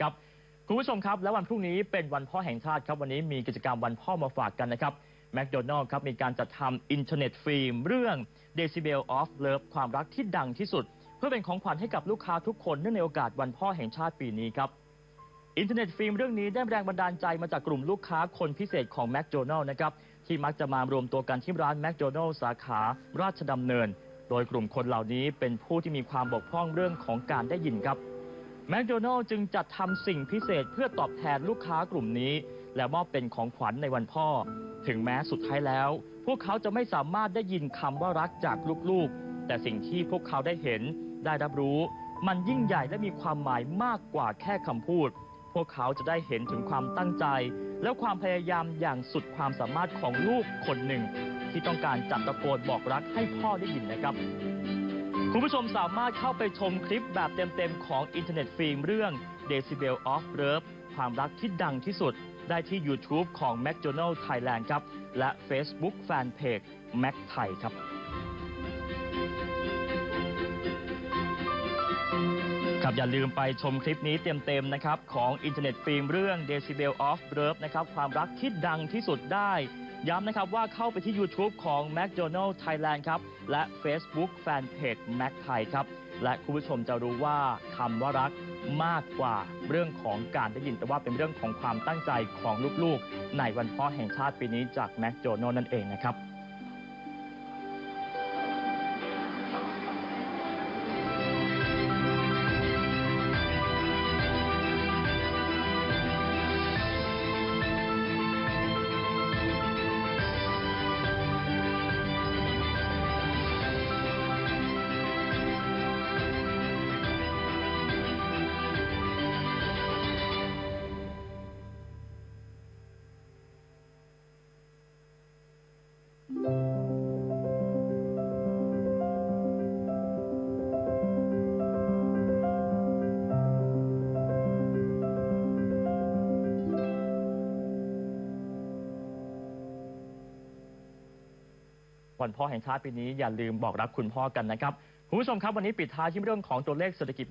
ครับคุณผู้ชมครับ และวันพรุ่งนี้เป็นวันพ่อแห่งชาติครับวันนี้มีกิจกรรมวันพ่อมาฝากกันนะครับแมคโดนัลล์ครับมีการจัดทำอินเทอร์เน็ตฟิล์มเรื่อง Decibel of Love ความรักที่ดังที่สุด เพื่อเป็นของขวัญให้กับลูกค้าทุกคนเนื่องในโอกาสวันพ่อแห่งชาติปีนี้ครับอินเทอร์เน็ตฟิล์มเรื่องนี้ได้แรงบันดาลใจมาจากกลุ่มลูกค้าคนพิเศษของแมคโดนัลล์นะครับที่มักจะมารวมตัวกันที่ร้านแมคโดนัลล์สาขาราชดำเนิน โดยกลุ่มคนเหล่านี้เป็นผู้ที่มีความบกพร่องเรื่องของการได้ยินครับ แมคโดนัลจึงจัดทำสิ่งพิเศษเพื่อตอบแทนลูกค้ากลุ่มนี้ และมอบเป็นของขวัญในวันพ่อ ถึงแม้สุดท้ายแล้ว พวกเขาจะไม่สามารถได้ยินคำว่ารักจากลูกๆ แต่สิ่งที่พวกเขาได้เห็น ได้รับรู้ มันยิ่งใหญ่และมีความหมายมากกว่าแค่คำพูด พวกเขาจะได้เห็นถึงความตั้งใจ และความพยายามอย่างสุดความสามารถของลูกคนหนึ่ง ที่ต้องการจัดตะโกนบอกรักให้พ่อได้ยินนะครับ คุณผู้ชมสามารถเข้าไปชมคลิปแบบเต็มๆของอินเทอร์เน็ตฟิล์มเรื่อง Decibel of Love ความรักที่ดังที่สุด ได้ที่ YouTube ของ McDonald Thailand ครับ และ Facebook Fanpage Mac Thai ครับครับอย่าลืมไปชมคลิปนี้เต็มๆนะครับ ของอินเทอร์เน็ตฟิล์มเรื่อง Decibel of Love นะครับ ความรักที่ดังที่สุดได้ ย้ำนะครับว่าเข้าไปที่ YouTube ของ McDonald Thailand ครับ และ Facebook Fanpage Mac ไทยครับ และคุณผู้ชมจะรู้ว่าคำว่ารักมากกว่าเรื่องของการได้ยิน แต่ว่าเป็นเรื่องของความตั้งใจของลูกๆ ในวันพ่อแห่งชาติปีนี้จาก McDonald นั่นเองนะครับ วันพ่อแห่งชาติปีนี้อย่าลืมบอกรักคุณพ่อกันนะครับคุณผู้ชมครับวันนี้ปิดท้ายที่เรื่องของตัวเลขเศรษฐกิจ